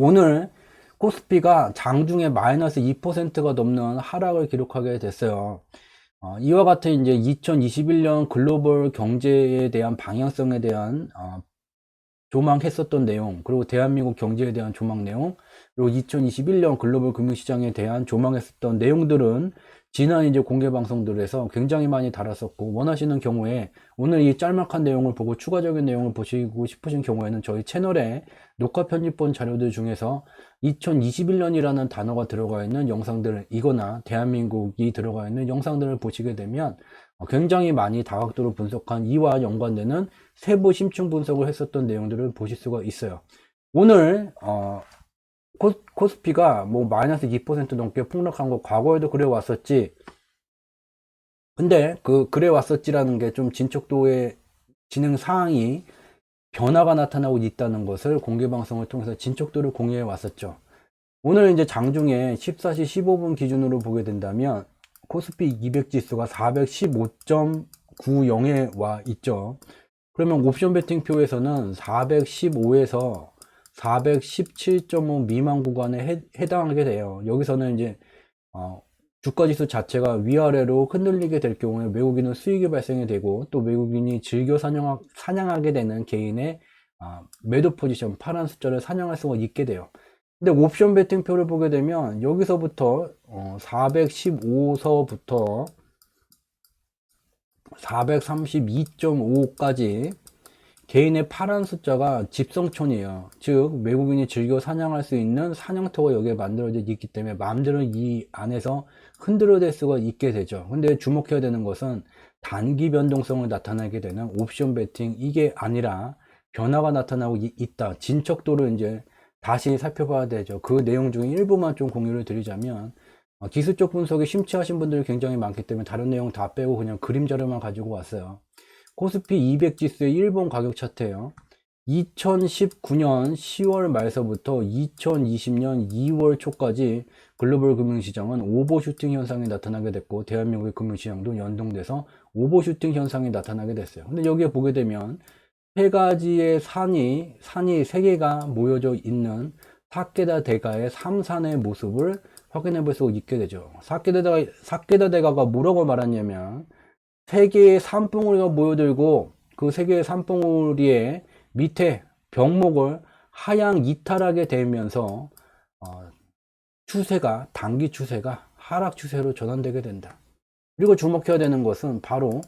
오늘 코스피가 장중에 마이너스 2%가 넘는 하락을 기록하게 됐어요. 어, 이와 같은 이제 2021년 글로벌 경제에 대한 방향성에 대한 어, 조망했었던 내용, 그리고 대한민국 경제에 대한 조망 내용, 그리고 2021년 글로벌 금융시장에 대한 조망했었던 내용들은 지난 이제 공개 방송들에서 굉장히 많이 달았었고 원하시는 경우에 오늘 이 짤막한 내용을 보고 추가적인 내용을 보시고 싶으신 경우에는 저희 채널에 녹화 편집본 자료들 중에서 2021년이라는 단어가 들어가 있는 영상들 이거나 대한민국이 들어가 있는 영상들을 보시게 되면 어, 굉장히 많이 다각도로 분석한 이와 연관되는 세부 심층 분석을 했었던 내용들을 보실 수가 있어요. 오늘 어, 코, 코스 피가 뭐 마이너스 2% 넘게 폭락한 거 과거에도 그래 왔었지. 근데 그 그래 왔었지라는 게 좀 진척도의 진행 사항이 변화가 나타나고 있다는 것을 공개 방송을 통해서 진척도를 공유해 왔었죠. 오늘 이제 장중에 14시 15분 기준으로 보게 된다면 코스피 200 지수가 415.90에 와 있죠. 그러면 옵션 베팅 표에서는 415에서 417.5 미만 구간에 해, 해당하게 돼요. 여기서는 이제 어, 주가지수 자체가 위아래로 흔들리게 될 경우에 외국인은 수익이 발생이 되고 또 외국인이 즐겨 사냥하, 사냥하게 되는 개인의 아, 매도 포지션 파란 숫자를 사냥할 수가 있게 돼요. 근데 옵션 베팅 표를 보게 되면 여기서부터 어, 415서부터 432.5까지 개인의 파란 숫자가 집성촌이에요. 즉 외국인이 즐겨 사냥할 수 있는 사냥터가 여기에 만들어져 있기 때문에 마음대로 이 안에서 흔들어댈 수가 있게 되죠. 근데 주목해야 되는 것은 단기 변동성을 나타나게 되는 옵션 베팅 이게 아니라 변화가 나타나고 이- 있다. 진척도를 이제 다시 살펴봐야 되죠. 그 내용 중에 일부만 좀 공유를 드리자면 어, 기술적 분석에 심취하신 분들이 굉장히 많기 때문에 다른 내용 다 빼고 그냥 그림 자료만 가지고 왔어요. 코스피 200 지수의 일본 가격 차트예요. 2019년 10월 말서부터 2020년 2월 초까지 글로벌 금융시장은 오버슈팅 현상이 나타나게 됐고 대한민국의 금융시장도 연동돼서 오버슈팅 현상이 나타나게 됐어요. 근데 여기에 보게 되면 세 가지의 산이 산이 세 개가 모여져 있는 사케다 대가의 삼산의 모습을 확인해 볼 수 있게 되죠. 사케다 대가 사케다 대가가 뭐라고 말하냐면 세 개의 산봉우리가 모여들고 그 세 개의 산봉우리의 밑에 병목을 하향 이탈하게 되면서 어, 추세가 단기 추세가 하락 추세로 전환되게 된다. 그리고 주목해야 되는 것은 바로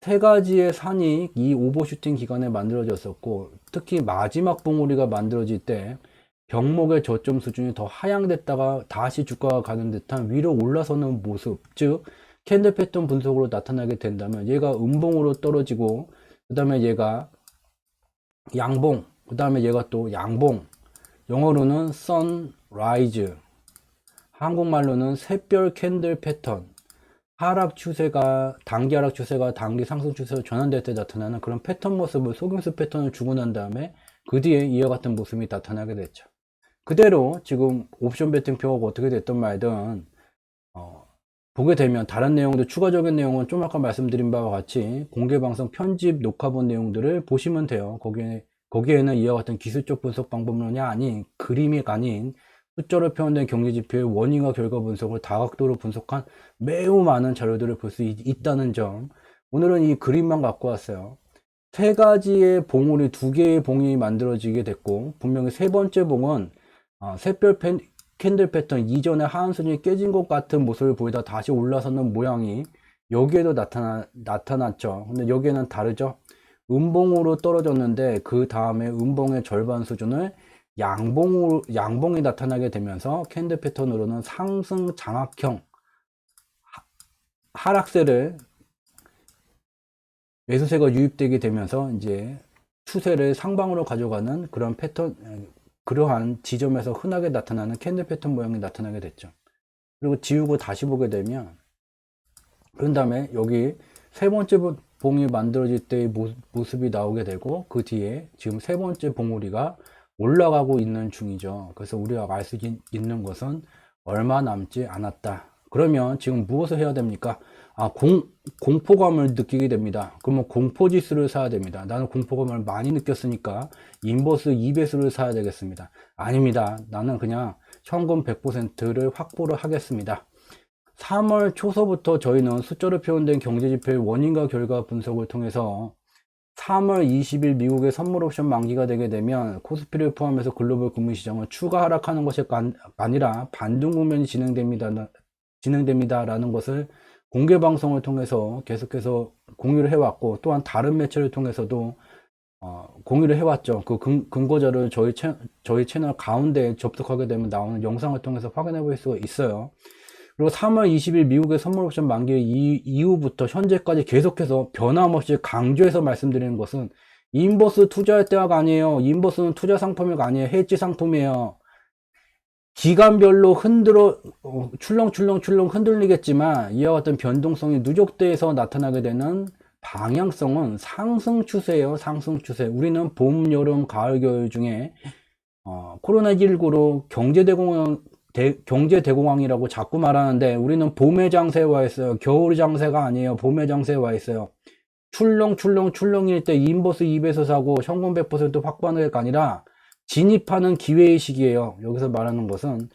세 가지의 산이 이 오버슈팅 기간에 만들어졌었고 특히 마지막 봉우리가 만들어질 때 병목의 저점 수준이 더 하향됐다가 다시 주가가 가는 듯한 위로 올라서는 모습 즉 캔들 패턴 분석으로 나타나게 된다면 얘가 음봉으로 떨어지고 그 다음에 얘가 양봉 그 다음에 얘가 또 양봉. 영어로는 sunrise. 한국말로는 샛별 캔들 패턴. 하락 추세가 단기 하락 추세가 단기 상승 추세로 전환될 때 나타나는 그런 패턴 모습을 속임수 패턴을 주고 난 다음에 그 뒤에 이와 같은 모습이 나타나게 됐죠. 그대로 지금 옵션 베팅 표가 어떻게 됐든 말든 어, 보게 되면 다른 내용도 추가적인 내용은 좀 아까 말씀드린 바와 같이 공개 방송 편집 녹화본 내용들을 보시면 돼요. 거기에 거기에는 이와 같은 기술적 분석 방법론이 아닌 그림이 아닌 숫자로 표현된 경제지표의 원인과 결과 분석을 다각도로 분석한 매우 많은 자료들을 볼 수 있다는 점. 오늘은 이 그림만 갖고 왔어요. 세 가지의 봉우리 두 개의 봉이 만들어지게 됐고 분명히 세 번째 봉은 어, 샛별 펜, 캔들 패턴 이전에 하한선이 깨진 것 같은 모습을 보이다 다시 올라서는 모양이 여기에도 나타나, 나타났죠. 근데 여기에는 다르죠. 음봉으로 떨어졌는데 그 다음에 음봉의 절반 수준을 양봉으로, 양봉이 나타나게 되면서 캔들 패턴으로는 상승 장악형 하- 하락세를 매수세가 유입되게 되면서 이제 추세를 상방으로 가져가는 그런 패턴, 그러한 지점에서 흔하게 나타나는 캔들 패턴 모양이 나타나게 됐죠. 그리고 지우고 다시 보게 되면, 그런 다음에 여기 세 번째 봉이 만들어질 때의 모- 모습이 나오게 되고, 그 뒤에 지금 세 번째 봉우리가 올라가고 있는 중이죠. 그래서 우리가 알 수 있는 것은 얼마 남지 않았다. 그러면 지금 무엇을 해야 됩니까? 아, 공, 공포감을 느끼게 됩니다. 그러면 공포지수를 사야 됩니다. 나는 공포감을 많이 느꼈으니까 인버스 2배수를 사야 되겠습니다. 아닙니다. 나는 그냥 현금 100%를 확보를 하겠습니다. 3월 초서부터 저희는 숫자로 표현된 경제지표의 원인과 결과 분석을 통해서 3월 20일 미국의 선물 옵션 만기가 되게 되면 코스피를 포함해서 글로벌 금융시장은 추가 하락하는 것이 간- 아니라 반등 국면이 진행됩니다. 진행됩니다라는 것을 공개 방송을 통해서 계속해서 공유를 해왔고 또한 다른 매체를 통해서도 어, 공유를 해왔죠. 그 근, 근거자를 저희 채, 저희 채널 가운데 접속하게 되면 나오는 영상을 통해서 확인해 볼 수가 있어요. 그리고 3월 20일 미국의 선물 옵션 만기 이, 이후부터 현재까지 계속해서 변함없이 강조해서 말씀드리는 것은 인버스 투자할 때가 아니에요. 인버스는 투자 상품이 아니에요. 해지 상품이에요. 기간별로 흔들어 어, 출렁출렁출렁 흔들리겠지만 이와 같은 변동성이 누적돼서 나타나게 되는 방향성은 상승 추세예요. 상승 추세. 우리는 봄, 여름, 가을, 겨울 중에 어, 코로나19로 경제 대공황 대- 경제 대공황이라고 자꾸 말하는데 우리는 봄의 장세에 와 있어요. 겨울 장세가 아니에요. 봄의 장세에 와 있어요. 출렁 출렁 출렁일 때 인버스 2배서 사고 현금 100% 확보하는 게 아니라 진입하는 기회의 시기예요. 여기서 말하는 것은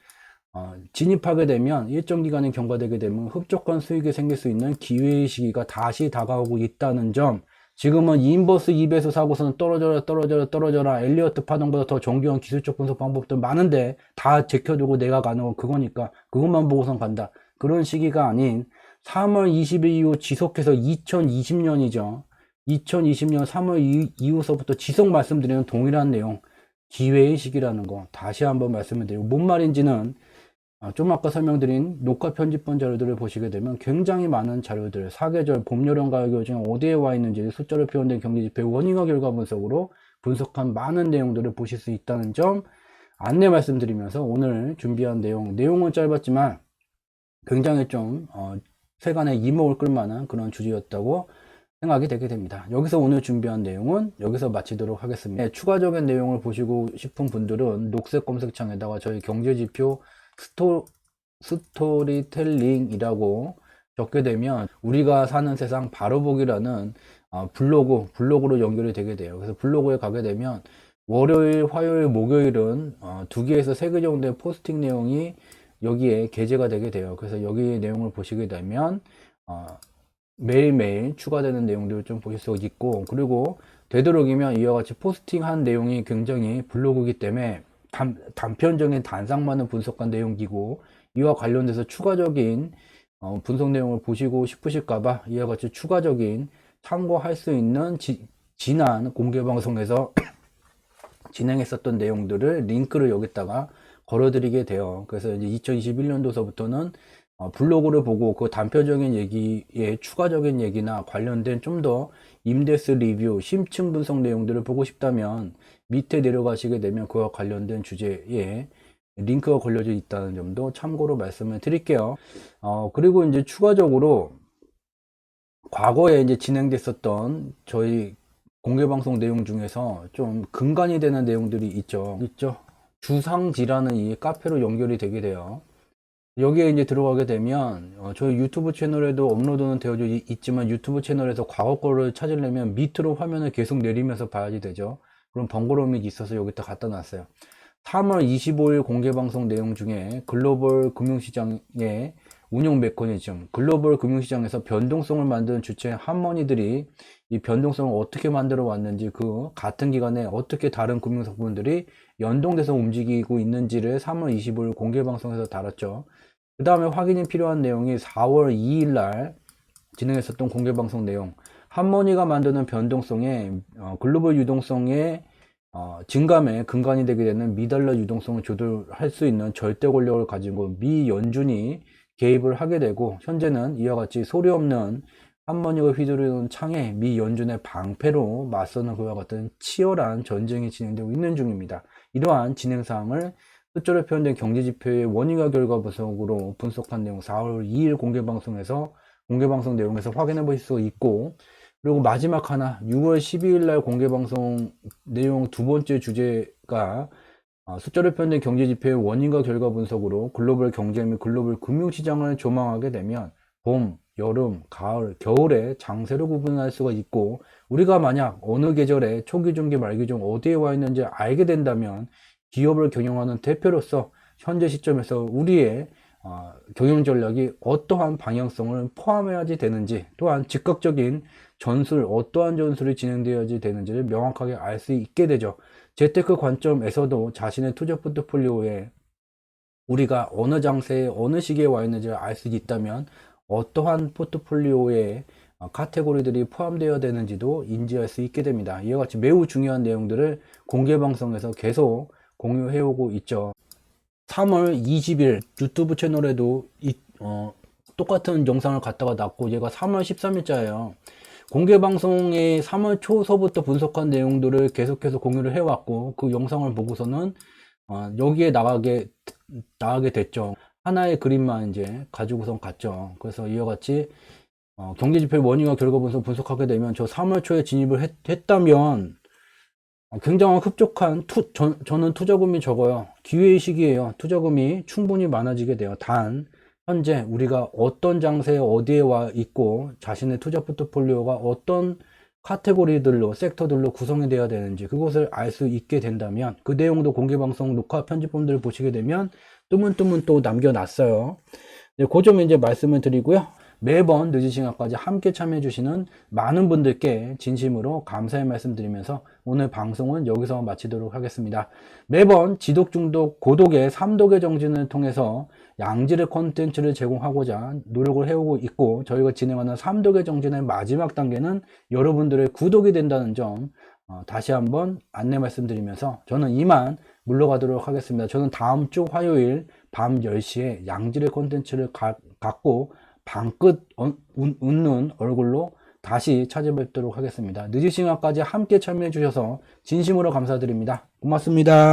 어, 진입하게 되면 일정 기간이 경과되게 되면 흡족한 수익이 생길 수 있는 기회의 시기가 다시 다가오고 있다는 점. 지금은 인버스 2배서 사고서는 떨어져라 떨어져라 떨어져라 엘리어트 파동보다 더 정교한 기술적 분석 방법도 많은데 다 제껴두고 내가 가는 건 그거니까 그것만 보고선 간다. 그런 시기가 아닌 3월 20일 이후 지속해서 2020년이죠. 2020년 3월 이- 이후서부터 지속 말씀드리는 동일한 내용. 기회의 시기라는 거 다시 한번 말씀을 드리고 뭔 말인지는 아, 좀 아까 설명드린 녹화 편집본 자료들을 보시게 되면 굉장히 많은 자료들 사계절 봄 여름 가을 겨울 중에 어디에 와 있는지 숫자로 표현된 경제지표 원인과 결과 분석으로 분석한 많은 내용들을 보실 수 있다는 점 안내 말씀드리면서 오늘 준비한 내용 내용은 짧았지만 굉장히 좀 어, 세간의 이목을 끌만한 그런 주제였다고 생각이 되게 됩니다. 여기서 오늘 준비한 내용은 여기서 마치도록 하겠습니다. 네, 추가적인 내용을 보시고 싶은 분들은 녹색 검색창에다가 저희 경제지표 스토, 스토리텔링이라고 적게 되면 우리가 사는 세상 바로 보기라는 어, 블로그, 블로그로 연결이 되게 돼요. 그래서 블로그에 가게 되면 월요일, 화요일, 목요일은 어, 두 개에서 세 개 정도의 포스팅 내용이 여기에 게재가 되게 돼요. 그래서 여기 내용을 보시게 되면 어, 매일매일 추가되는 내용들을 좀 보실 수 있고 그리고 되도록이면 이와 같이 포스팅한 내용이 굉장히 블로그이기 때문에 단, 단편적인 단상만을 분석한 내용이고 이와 관련돼서 추가적인 어, 분석 내용을 보시고 싶으실까봐 이와 같이 추가적인 참고할 수 있는 지, 지난 공개 방송에서 진행했었던 내용들을 링크를 여기다가 걸어드리게 돼요. 그래서 이제 2021년도서부터는 어, 블로그를 보고 그 단편적인 얘기에 추가적인 얘기나 관련된 좀 더 임대스 리뷰, 심층 분석 내용들을 보고 싶다면 밑에 내려가시게 되면 그와 관련된 주제에 링크가 걸려져 있다는 점도 참고로 말씀을 드릴게요. 어, 그리고 이제 추가적으로 과거에 이제 진행됐었던 저희 공개 방송 내용 중에서 좀 근간이 되는 내용들이 있죠. 있죠. 주상지라는 이 카페로 연결이 되게 돼요. 여기에 이제 들어가게 되면 어, 저희 유튜브 채널에도 업로드는 되어져 있- 있지만 유튜브 채널에서 과거 거를 찾으려면 밑으로 화면을 계속 내리면서 봐야지 되죠. 그럼 번거로움이 있어서 여기다 갖다 놨어요. 3월 25일 공개 방송 내용 중에 글로벌 금융시장의 운용 메커니즘, 글로벌 금융시장에서 변동성을 만드는 주체 한머니들이 이 변동성을 어떻게 만들어 왔는지 그 같은 기간에 어떻게 다른 금융상품들이 연동돼서 움직이고 있는지를 3월 25일 공개 방송에서 다뤘죠. 그 다음에 확인이 필요한 내용이 4월 2일 날 진행했었던 공개 방송 내용. 한머니가 만드는 변동성에 어, 글로벌 유동성의 어, 증감에 근간이 되게 되는 미달러 유동성을 조절할 수 있는 절대 권력을 가지고 미 연준이 개입을 하게 되고 현재는 이와 같이 소리 없는 한머니가 휘두르는 창에 미 연준의 방패로 맞서는 그와 같은 치열한 전쟁이 진행되고 있는 중입니다. 이러한 진행 사항을 숫자로 표현된 경제지표의 원인과 결과 분석으로 분석한 내용 4월 2일 공개 방송에서 공개 방송 내용에서 확인해 보실 수 있고 그리고 마지막 하나 6월 12일 날 공개 방송 내용 두 번째 주제가 어, 숫자로 표현된 경제지표의 원인과 결과 분석으로 글로벌 경제 및 글로벌 금융시장을 조망하게 되면 봄, 여름, 가을, 겨울에 장세로 구분할 수가 있고 우리가 만약 어느 계절에 초기, 중기, 말기 중 어디에 와 있는지 알게 된다면 기업을 경영하는 대표로서 현재 시점에서 우리의 어, 경영 전략이 어떠한 방향성을 포함해야지 되는지 또한 즉각적인 전술, 어떠한 전술이 진행되어야지 되는지를 명확하게 알 수 있게 되죠. 재테크 관점에서도 자신의 투자 포트폴리오에 우리가 어느 장세에 어느 시기에 와 있는지를 알 수 있다면 어떠한 포트폴리오에 어, 카테고리들이 포함되어야 되는지도 인지할 수 있게 됩니다. 이와 같이 매우 중요한 내용들을 공개 방송에서 계속 공유해 오고 있죠. 3월 20일 유튜브 채널에도 이, 어, 똑같은 영상을 갖다가 놨고 얘가 3월 13일자예요. 공개 방송에 3월 초서부터 분석한 내용들을 계속해서 공유를 해왔고 그 영상을 보고서는 어, 여기에 나가게 나가게 됐죠. 하나의 그림만 이제 가지고선 갔죠. 그래서 이와 같이 어, 경제지표 원인과 결과 분석 분석하게 되면 저 3월 초에 진입을 했, 다면 굉장히 흡족한 투, 저, 저는 투자금이 적어요. 기회의 시기예요. 투자금이 충분히 많아지게 돼요. 단 현재 우리가 어떤 장세에 어디에 와 있고 자신의 투자 포트폴리오가 어떤 카테고리들로 섹터들로 구성이 되어야 되는지 그것을 알 수 있게 된다면 그 내용도 공개방송 녹화 편집본들을 보시게 되면 뜨문뜨문 또 남겨놨어요. 네, 그점 이제 말씀을 드리고요. 매번 늦은 시간까지 함께 참여해 주시는 많은 분들께 진심으로 감사의 말씀 드리면서 오늘 방송은 여기서 마치도록 하겠습니다. 매번 지독 중독 고독의 삼독의 정진을 통해서 양질의 콘텐츠를 제공하고자 노력을 해오고 있고 저희가 진행하는 삼독의 정진의 마지막 단계는 여러분들의 구독이 된다는 점 어, 다시 한번 안내 말씀드리면서 저는 이만 물러가도록 하겠습니다. 저는 다음 주 화요일 밤 10시에 양질의 콘텐츠를 가- 갖고 방긋 어- 웃- 웃는 얼굴로 다시 찾아뵙도록 하겠습니다. 늦은 시간까지 함께 참여해 주셔서 진심으로 감사드립니다. 고맙습니다.